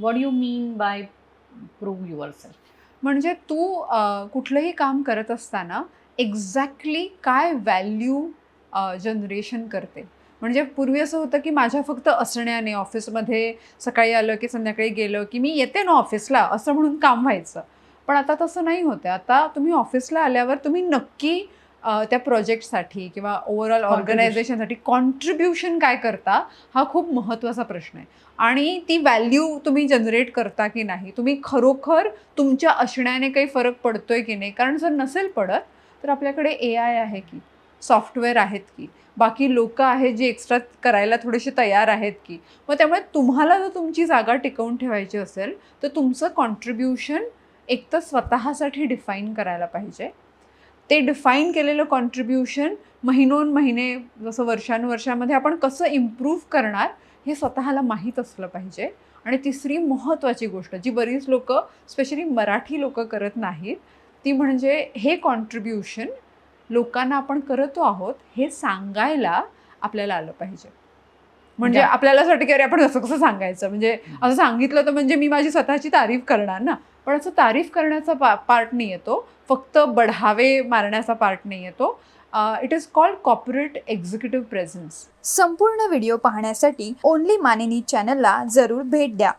What you mean by prove yourself म्हणजे तू कुठलंही काम करत असताना एक्झॅक्टली काय व्हॅल्यू जनरेशन करते? म्हणजे पूर्वी असं होतं की माझ्या फक्त असण्याने ऑफिसमध्ये सकाळी आलं की संध्याकाळी गेलं की मी येते ना ऑफिसला असं म्हणून काम व्हायचं. पण आता तसं नाही होतं आता तुम्ही ऑफिसला आल्यावर तुम्ही नक्की त्या प्रोजेक्टसाठी किंवा ओव्हरऑल ऑर्गनायझेशनसाठी कॉन्ट्रीब्युशन काय करता हा खूप महत्त्वाचा प्रश्न आहे. आणि ती व्हॅल्यू तुम्ही जनरेट करता की नाही तुम्ही खरोखर तुमच्या असण्याने काही फरक पडतोय की नाही? कारण जर नसेल पडत तर आपल्याकडे ए आय आहे की सॉफ्टवेअर आहेत की बाकी लोक आहेत जी एक्स्ट्रा करायला थोडेसे तयार आहेत की मग त्यामुळे तुम्हाला जर तुमची जागा टिकवून ठेवायची असेल तर तुमचं कॉन्ट्रीब्युशन एक तर स्वतःसाठी डिफाईन करायला पाहिजे. ते डिफाईन केलेलं कॉन्ट्रीब्युशन महिनोन महिने जसं वर्षानुवर्षामध्ये आपण कसं इम्प्रूव्ह करणार हे स्वतःला माहीत असलं पाहिजे. आणि तिसरी महत्त्वाची गोष्ट जी बरीच लोक स्पेशली मराठी लोक करत नाहीत ती म्हणजे हे कॉन्ट्रीब्युशन लोकांना आपण करतो आहोत हे सांगायला आपल्याला आलं पाहिजे. म्हणजे. आपल्याला असं वाटतं की अरे आपण असं कसं सांगायचं? म्हणजे असं सांगितलं तर म्हणजे मी माझी स्वतःची तारीफ करणार ना? पण असं तारीफ करण्याचा पा पार्ट नाही येतो. फक्त बढावे मारण्याचा पार्ट नाही येतो. It is called corporate executive presence संपूर्ण व्हिडिओ पाहण्यासाठी ओनली मानिनी चॅनलला जरूर भेट द्या.